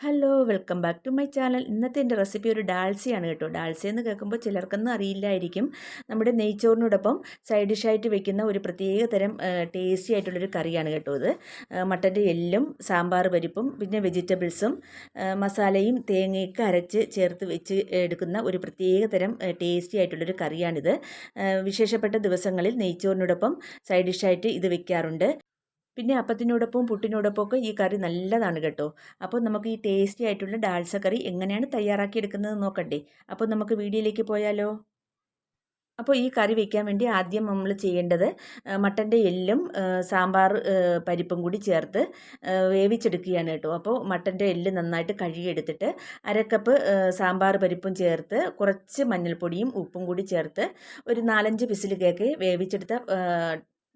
Hello welcome back to my channel ഇന്നത്തെ എന്റെ recipe ഒരു ഡാൽസിയാണ് കേട്ടോ. ഡാൽസി എന്ന് കേൾക്കുമ്പോൾ ചിലർക്കൊന്നും അറിയില്ലായിരിക്കും. നമ്മുടെ നെയ്ച്ചോറിനോടൊപ്പം സൈഡ് ഡിഷായിട്ട് വെക്കുന്ന ഒരു പ്രത്യേക തരം ടേസ്റ്റി ആയിട്ടുള്ളൊരു കറിയാണ് കേട്ടോ ഇത്. മട്ടന്റെ എല്ലും സാമ്പാർ പരിപ്പും പിന്നെ വെജിറ്റബിൾസും മസാലയും തേങ്ങയൊക്കെ അരച്ച് ചേർത്ത് വെച്ച് എടുക്കുന്ന ഒരു പ്രത്യേക തരം ടേസ്റ്റി ആയിട്ടുള്ളൊരു കറിയാണിത്. വിശേഷപ്പെട്ട ദിവസങ്ങളിൽ നെയ്ച്ചോറിനോടൊപ്പം സൈഡ് ഡിഷായിട്ട് ഇത് വെക്കാറുണ്ട്. പിന്നെ അപ്പത്തിനോടൊപ്പം പുട്ടിനോടൊപ്പം ഒക്കെ ഈ കറി നല്ലതാണ് കേട്ടോ. അപ്പോൾ നമുക്ക് ഈ ടേസ്റ്റി ആയിട്ടുള്ള ഡാൽസ കറി എങ്ങനെയാണ് തയ്യാറാക്കിയെടുക്കുന്നത് നോക്കണ്ടേ. അപ്പോൾ നമുക്ക് വീഡിയോയിലേക്ക് പോയാലോ. അപ്പോൾ ഈ കറി വയ്ക്കാൻ വേണ്ടി ആദ്യം നമ്മൾ ചെയ്യേണ്ടത് മട്ടന്റെ എല്ലും സാമ്പാർ പരിപ്പും കൂടി ചേർത്ത് വേവിച്ചെടുക്കുകയാണ് കേട്ടോ. അപ്പോൾ മട്ടന്റെ എല്ല് നന്നായിട്ട് കഴുകിയെടുത്തിട്ട് അരക്കപ്പ് സാമ്പാർ പരിപ്പും ചേർത്ത് കുറച്ച് മഞ്ഞൾപ്പൊടിയും ഉപ്പും കൂടി ചേർത്ത് ഒരു നാലഞ്ച് വിസിൽ കേക്ക് വേവിച്ചെടുത്ത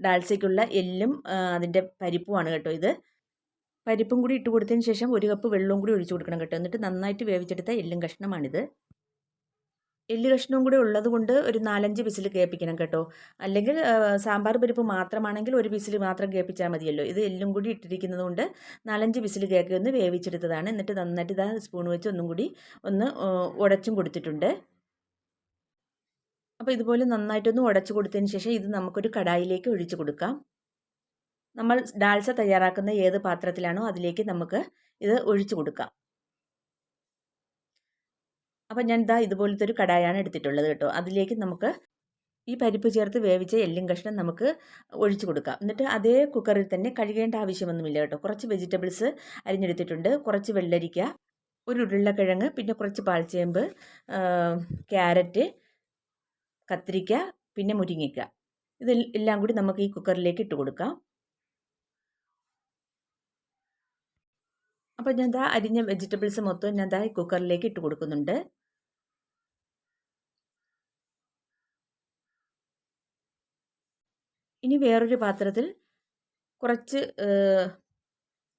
ഡാൽസയ്ക്കുള്ള എല്ലും അതിന്റെ പരിപ്പുമാണ് കേട്ടോ ഇത്. പരിപ്പും കൂടി ഇട്ട് കൊടുത്തതിന് ശേഷം ഒരു കപ്പ് വെള്ളവും കൂടി ഒഴിച്ചു കൊടുക്കണം കേട്ടോ. എന്നിട്ട് നന്നായിട്ട് വേവിച്ചെടുത്ത എല്ലും കഷ്ണമാണിത്. എല്ല് കഷ്ണവും കൂടി ഉള്ളത് കൊണ്ട് ഒരു നാലഞ്ച് വിസിൽ കേൾപ്പിക്കണം കേട്ടോ. അല്ലെങ്കിൽ സാമ്പാർ പരിപ്പ് മാത്രമാണെങ്കിൽ ഒരു വിസിൽ മാത്രം കേൾപ്പിച്ചാൽ മതിയല്ലോ. ഇത് എല്ലും കൂടി ഇട്ടിരിക്കുന്നത് കൊണ്ട് നാലഞ്ച് വിസിൽ കേൾക്കി വേവിച്ചെടുത്തതാണ്. എന്നിട്ട് നന്നായിട്ട് ഇതാ സ്പൂൺ വെച്ച് ഒന്നും കൂടി ഒന്ന് ഉടച്ചും കൊടുത്തിട്ടുണ്ട്. അപ്പോൾ ഇതുപോലെ നന്നായിട്ടൊന്ന് ഉടച്ചു കൊടുത്തതിന് ശേഷം ഇത് നമുക്കൊരു കടായിലേക്ക് ഒഴിച്ചു കൊടുക്കാം. നമ്മൾ ഡാൽസ തയ്യാറാക്കുന്ന ഏത് പാത്രത്തിലാണോ അതിലേക്ക് നമുക്ക് ഇത് ഒഴിച്ചു കൊടുക്കാം. അപ്പം ഞാൻ ഇതാ ഇതുപോലത്തെ ഒരു കടായാണ് എടുത്തിട്ടുള്ളത് കേട്ടോ. അതിലേക്ക് നമുക്ക് ഈ പരിപ്പ് ചേർത്ത് വേവിച്ച എല്ലും കഷ്ണം നമുക്ക് ഒഴിച്ചു കൊടുക്കാം. എന്നിട്ട് അതേ കുക്കറിൽ തന്നെ കഴുകേണ്ട ആവശ്യമൊന്നുമില്ല കേട്ടോ. കുറച്ച് വെജിറ്റബിൾസ് അരിഞ്ഞെടുത്തിട്ടുണ്ട്. കുറച്ച് വെള്ളരിക്ക ഒരു ഉരുളക്കിഴങ്ങ് പിന്നെ കുറച്ച് പാൽച്ചേമ്പ് ക്യാരറ്റ് കത്തിരിക്ക പിന്നെ മുരിങ്ങയ്ക്ക. ഇതെല്ലാം കൂടി നമുക്ക് ഈ കുക്കറിലേക്ക് ഇട്ട് കൊടുക്കാം. അപ്പോൾ ഞാൻ ദാ അരിഞ്ഞ വെജിറ്റബിൾസ് മൊത്തം ഞാൻ ദാ ഈ കുക്കറിലേക്ക് ഇട്ട് കൊടുക്കുന്നുണ്ട്. ഇനി വേറൊരു പാത്രത്തിൽ കുറച്ച്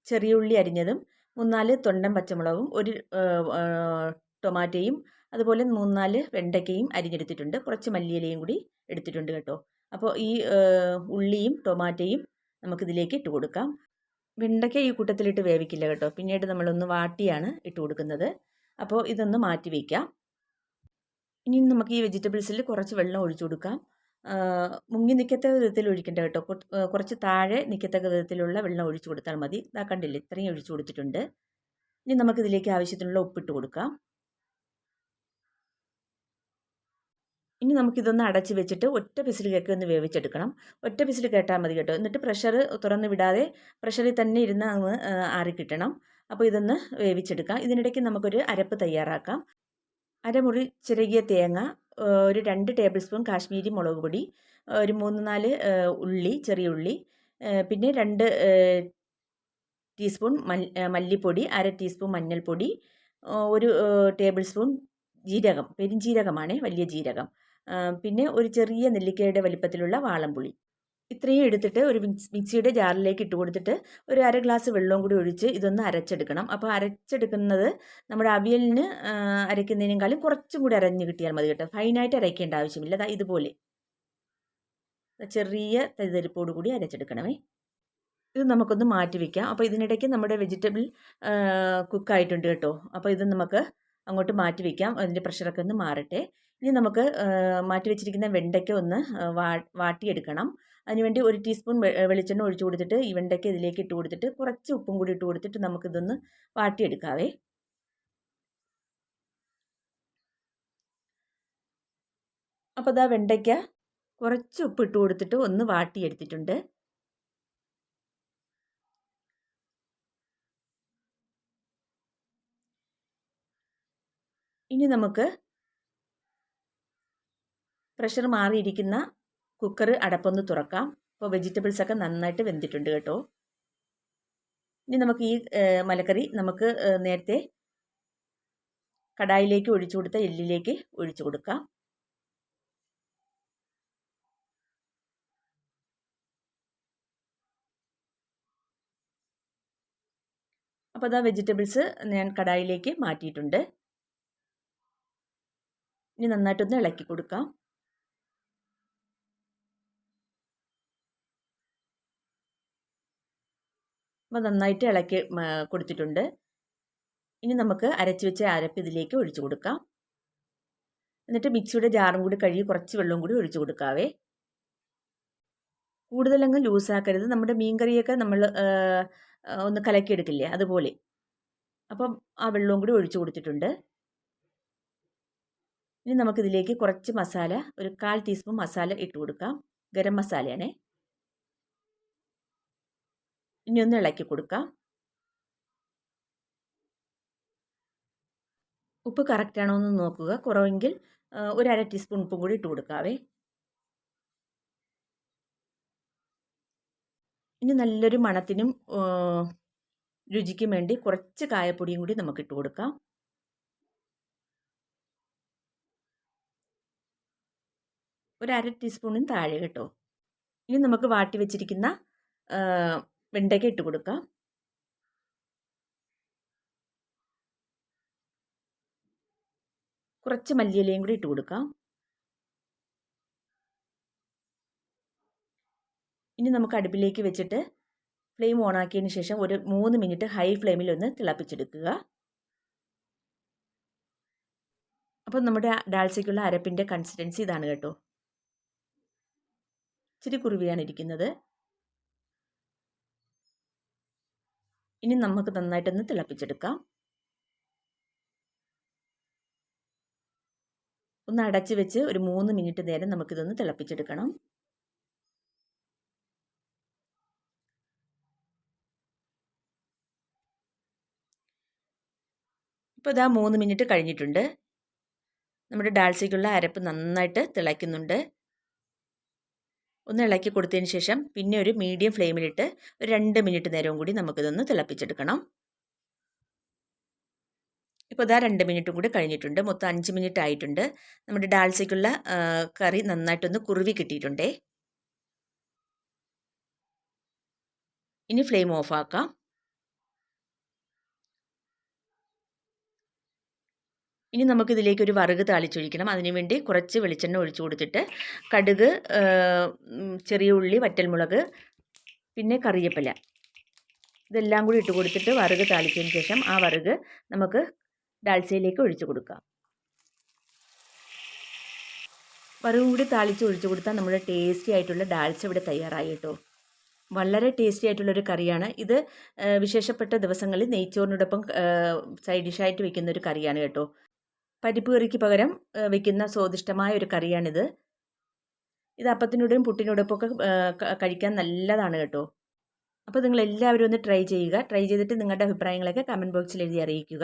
ചെറിയ ഉള്ളി അരിഞ്ഞതും മൂന്നാൽ തൊണ്ടൻ പച്ചമുളകും ഒരു ടൊമാറ്റോയും അതുപോലെ മൂന്നാൽ വെണ്ടയ്ക്കയും അരിഞ്ഞെടുത്തിട്ടുണ്ട്. കുറച്ച് മല്ലിയിലയും കൂടി എടുത്തിട്ടുണ്ട് കേട്ടോ. അപ്പോൾ ഈ ഉള്ളിയും ടൊമാറ്റോയും നമുക്കിതിലേക്ക് ഇട്ട് കൊടുക്കാം. വെണ്ടയ്ക്ക ഈ കൂട്ടത്തിലിട്ട് വേവിക്കില്ല കേട്ടോ. പിന്നീട് നമ്മളൊന്ന് വാട്ടിയാണ് ഇട്ട് കൊടുക്കുന്നത്. അപ്പോൾ ഇതൊന്ന് മാറ്റി വയ്ക്കാം ഇനി നമുക്ക് ഈ വെജിറ്റബിൾസിൽ കുറച്ച് വെള്ളം ഒഴിച്ചു കൊടുക്കാം. മുങ്ങി നിൽക്കത്തക്ക വിധത്തിൽ ഒഴിക്കേണ്ട കേട്ടോ. കുറച്ച് താഴെ നിൽക്കത്തക്ക വിധത്തിലുള്ള വെള്ളം ഒഴിച്ചു കൊടുത്താൽ മതി. ഇതാ കണ്ടില്ലേ? ഇത്രയും ഒഴിച്ചു കൊടുത്തിട്ടുണ്ട്. ഇനി നമുക്കിതിലേക്ക് ആവശ്യത്തിനുള്ള ഉപ്പിട്ട് കൊടുക്കാം. ഇനി നമുക്കിതൊന്ന് അടച്ച് വെച്ചിട്ട് ഒറ്റ പിസിൽ കേക്ക് ഒന്ന് വേവിച്ചെടുക്കണം. ഒറ്റ പിസിൽ കേട്ടാൽ മതി കേട്ടോ. എന്നിട്ട് പ്രഷർ തുറന്ന് വിടാതെ പ്രഷറിൽ തന്നെ ഇരുന്ന് അങ്ങ് ആറി കിട്ടണം. അപ്പോൾ ഇതൊന്ന് വേവിച്ചെടുക്കാം. ഇതിനിടയ്ക്ക് നമുക്കൊരു അരപ്പ് തയ്യാറാക്കാം. അരമുറി ചിരകിയ തേങ്ങ ഒരു രണ്ട് ടേബിൾ സ്പൂൺ കാശ്മീരി മുളക് പൊടി ഒരു മൂന്ന് നാല് ഉള്ളി ചെറിയ ഉള്ളി പിന്നെ രണ്ട് ടീസ്പൂൺ മല്ലിപ്പൊടി അര ടീസ്പൂൺ മഞ്ഞൾപ്പൊടി ഒരു ടേബിൾ സ്പൂൺ ജീരകം പെരിഞ്ജീരകമാണ് വലിയ ജീരകം. പിന്നെ ഒരു ചെറിയ നെല്ലിക്കയുടെ വലിപ്പത്തിലുള്ള വാളംപുളി. ഇത്രയും എടുത്തിട്ട് ഒരു മിക്സിയുടെ ജാറിലേക്ക് ഇട്ട് കൊടുത്തിട്ട് ഒരു അര ഗ്ലാസ് വെള്ളവും കൂടി ഒഴിച്ച് ഇതൊന്ന് അരച്ചെടുക്കണം. അപ്പോൾ അരച്ചെടുക്കുന്നത് നമ്മുടെ അവിയലിന് അരയ്ക്കുന്നതിനേക്കാളും കുറച്ചും കൂടി അരഞ്ഞ് കിട്ടിയാൽ മതി കേട്ടോ. ഫൈനായിട്ട് അരയ്ക്കേണ്ട ആവശ്യമില്ല. അതാ ഇതുപോലെ. ചെറിയ തരിതരിപ്പോട് കൂടി അരച്ചെടുക്കണമേ. ഇത് നമുക്കൊന്ന് മാറ്റി വയ്ക്കാം അപ്പോൾ ഇതിനിടയ്ക്ക് നമ്മുടെ വെജിറ്റബിൾ കുക്കായിട്ടുണ്ട് കേട്ടോ. അപ്പോൾ ഇത് നമുക്ക് അങ്ങോട്ട് മാറ്റി വയ്ക്കാം അതിന്റെ പ്രഷറൊക്കെ ഒന്ന് മാറട്ടെ. ഇനി നമുക്ക് മാറ്റി വെച്ചിരിക്കുന്ന വെണ്ടയ്ക്ക ഒന്ന് വാട്ടിയെടുക്കണം. അതിനുവേണ്ടി ഒരു ടീസ്പൂൺ വെളിച്ചെണ്ണ ഒഴിച്ചു കൊടുത്തിട്ട് ഈ വെണ്ടയ്ക്ക ഇതിലേക്ക് ഇട്ട് കൊടുത്തിട്ട് കുറച്ച് ഉപ്പും കൂടി ഇട്ട് കൊടുത്തിട്ട് നമുക്കിതൊന്ന് വാട്ടിയെടുക്കാവേ. അപ്പോൾ ഇതാ വെണ്ടയ്ക്ക കുറച്ച് ഉപ്പ് ഇട്ട് കൊടുത്തിട്ട് ഒന്ന് വാട്ടിയെടുത്തിട്ടുണ്ട്. ഇനി നമുക്ക് പ്രഷർ മാറിയിരിക്കുന്ന കുക്കർ അടപ്പൊന്ന് തുറക്കാം. അപ്പോൾ വെജിറ്റബിൾസൊക്കെ നന്നായിട്ട് വെന്തിട്ടുണ്ട് കേട്ടോ. ഇനി നമുക്ക് ഈ മലക്കറി നമുക്ക് നേരത്തെ കടായിലേക്ക് ഒഴിച്ചു കൊടുത്ത എല്ലിലേക്ക് ഒഴിച്ചു കൊടുക്കാം. അപ്പോൾ അതാ വെജിറ്റബിൾസ് ഞാൻ കടായിലേക്ക് മാറ്റിയിട്ടുണ്ട്. ഇനി നന്നായിട്ടൊന്ന് ഇളക്കി കൊടുക്കാം. അപ്പോൾ നന്നായിട്ട് ഇളക്കി കൊടുത്തിട്ടുണ്ട്. ഇനി നമുക്ക് അരച്ച് വെച്ച അരപ്പ് ഇതിലേക്ക് ഒഴിച്ചു കൊടുക്കാം. എന്നിട്ട് മിക്സിയുടെ ജാറും കൂടി കഴുകി കുറച്ച് വെള്ളവും കൂടി ഒഴിച്ചു കൊടുക്കാവേ. കൂടുതലങ്ങ് ലൂസാക്കരുത്. നമ്മുടെ മീൻകറിയൊക്കെ നമ്മൾ ഒന്ന് കലക്കിയെടുക്കില്ലേ അതുപോലെ. അപ്പം ആ വെള്ളവും കൂടി ഒഴിച്ചു കൊടുത്തിട്ടുണ്ട്. ഇനി നമുക്കിതിലേക്ക് കുറച്ച് മസാല ഒരു കാൽ ടീസ്പൂൺ മസാല ഇട്ട് കൊടുക്കാം ഗരം മസാലയാണേ. ഇനി ഒന്ന് ഇളക്കി കൊടുക്കാം. ഉപ്പ് കറക്റ്റാണോ എന്ന് നോക്കുക കുറവെങ്കിൽ ഒരു അര ടീസ്പൂൺ ഉപ്പും കൂടി ഇട്ട് കൊടുക്കാവേ. ഇനി നല്ലൊരു മണത്തിനും രുചിക്കും വേണ്ടി കുറച്ച് കായപ്പൊടിയും കൂടി നമുക്ക് ഇട്ട് കൊടുക്കാം. ഒരു അര ടീസ്പൂണിന് താഴെ കേട്ടോ. ഇനി നമുക്ക് വാട്ടി വെച്ചിരിക്കുന്ന വെണ്ടയ്ക്ക ഇട്ട് കൊടുക്കാം. കുറച്ച് മല്ലിയിലയും കൂടി ഇട്ട് കൊടുക്കാം. ഇനി നമുക്ക് അടുപ്പിലേക്ക് വെച്ചിട്ട് ഫ്ലെയിം ഓണാക്കിയതിന് ശേഷം ഒരു മൂന്ന് മിനിറ്റ് ഹൈ ഫ്ലെയിമിൽ ഒന്ന് തിളപ്പിച്ചെടുക്കുക. അപ്പോൾ നമ്മുടെ ഡാൽസയ്ക്കുള്ള അരപ്പിന്റെ കൺസിസ്റ്റൻസി ഇതാണ് കേട്ടോ. ഇച്ചിരി കുറുവിയാണ് ഇരിക്കുന്നത്. ഇനി നമുക്ക് നന്നായിട്ടൊന്ന് തിളപ്പിച്ചെടുക്കാം. ഒന്ന് അടച്ചു വെച്ച് ഒരു മൂന്ന് മിനിറ്റ് നേരം നമുക്കിതൊന്ന് തിളപ്പിച്ചെടുക്കണം. ഇപ്പോൾ ഇതാ മൂന്ന് മിനിറ്റ് കഴിഞ്ഞിട്ടുണ്ട്. നമ്മുടെ ഡാൽസിക്കുള്ള അരപ്പ് നന്നായിട്ട് തിളയ്ക്കുന്നുണ്ട്. ഒന്ന് ഇളക്കി കൊടുത്തതിന് ശേഷം പിന്നെ ഒരു മീഡിയം ഫ്ലെയിമിലിട്ട് ഒരു രണ്ട് മിനിറ്റ് നേരവും കൂടി നമുക്കിതൊന്ന് തിളപ്പിച്ചെടുക്കണം. ഇപ്പോൾ ഇതാ രണ്ട് മിനിറ്റും കൂടി കഴിഞ്ഞിട്ടുണ്ട്. മൊത്തം അഞ്ച് മിനിറ്റ് ആയിട്ടുണ്ട്. നമ്മുടെ ഡാൽസയ്ക്കുള്ള കറി നന്നായിട്ടൊന്ന് കുറുവി കിട്ടിയിട്ടുണ്ടേ. ഇനി ഫ്ലെയിം ഓഫാക്കാം ഇനി നമുക്കിതിലേക്ക് ഒരു വറുക് താളിച്ചൊഴിക്കണം. അതിനുവേണ്ടി കുറച്ച് വെളിച്ചെണ്ണ ഒഴിച്ചു കൊടുത്തിട്ട് കടുക് ചെറിയ ഉള്ളി വറ്റൽമുളക് പിന്നെ കറിയപ്പില ഇതെല്ലാം കൂടി ഇട്ട് കൊടുത്തിട്ട് വറുക് താളിച്ചതിന് ശേഷം ആ വറുക് നമുക്ക് ഡാൽസയിലേക്ക് ഒഴിച്ചു കൊടുക്കാം. വറുകും കൂടി താളിച്ച് ഒഴിച്ചു കൊടുത്താൽ നമ്മുടെ ടേസ്റ്റി ആയിട്ടുള്ള ഡാൽസ ഇവിടെ തയ്യാറായി കേട്ടോ. വളരെ ടേസ്റ്റി ആയിട്ടുള്ളൊരു കറിയാണ്. ഇത് വിശേഷപ്പെട്ട ദിവസങ്ങളിൽ നെയ്ച്ചോറിനോടൊപ്പം സൈഡ് ഡിഷായിട്ട് വെക്കുന്ന ഒരു കറിയാണ് കേട്ടോ. പരിപ്പ് കറിക്ക് പകരം വെക്കുന്ന സ്വാദിഷ്ടമായ ഒരു കറിയാണിത്. ഇത് അപ്പത്തിനോടും പുട്ടിനോടൊപ്പം ഒക്കെ കഴിക്കാൻ നല്ലതാണ് കേട്ടോ. അപ്പോൾ നിങ്ങൾ എല്ലാവരും ഒന്ന് ട്രൈ ചെയ്യുക. ട്രൈ ചെയ്തിട്ട് നിങ്ങളുടെ അഭിപ്രായങ്ങളൊക്കെ കമന്റ് ബോക്സിൽ എഴുതി അറിയിക്കുക.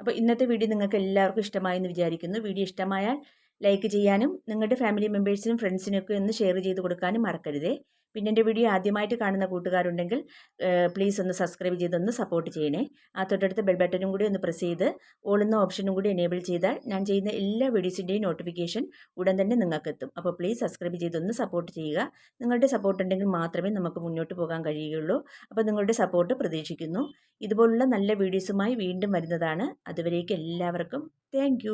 അപ്പോൾ ഇന്നത്തെ വീഡിയോ നിങ്ങൾക്ക് എല്ലാവർക്കും ഇഷ്ടമായെന്ന് വിചാരിക്കുന്നു. വീഡിയോ ഇഷ്ടമായാൽ ലൈക്ക് ചെയ്യാനും നിങ്ങളുടെ ഫാമിലി മെമ്പേഴ്സിനും ഫ്രണ്ട്സിനൊക്കെ ഒന്ന് ഷെയർ ചെയ്ത് കൊടുക്കാനും മറക്കരുതേ. പിന്നെ എന്റെ വീഡിയോ ആദ്യമായിട്ട് കാണുന്ന കൂട്ടുകാരുണ്ടെങ്കിൽ പ്ലീസ് ഒന്ന് സബ്സ്ക്രൈബ് ചെയ്തൊന്ന് സപ്പോർട്ട് ചെയ്യണേ. ആ തൊട്ടടുത്ത ബെൽ ബട്ടനും കൂടി ഒന്ന് പ്രസ് ചെയ്ത് ഓളുന്ന ഓപ്ഷനും കൂടി എനേബിൾ ചെയ്താൽ ഞാൻ ചെയ്യുന്ന എല്ലാ വീഡിയോസിന്റെയും നോട്ടിഫിക്കേഷൻ ഉടൻ തന്നെ നിങ്ങൾക്ക് എത്തും അപ്പോൾ പ്ലീസ് സബ്സ്ക്രൈബ് ചെയ്തൊന്ന് സപ്പോർട്ട് ചെയ്യുക. നിങ്ങളുടെ സപ്പോർട്ട് ഉണ്ടെങ്കിൽ മാത്രമേ നമുക്ക് മുന്നോട്ട് പോകാൻ കഴിയുകയുള്ളൂ. അപ്പോൾ നിങ്ങളുടെ സപ്പോർട്ട് പ്രതീക്ഷിക്കുന്നു. ഇതുപോലുള്ള നല്ല വീഡിയോസുമായി വീണ്ടും വരുന്നതാണ്. അതുവരേക്കും എല്ലാവർക്കും താങ്ക്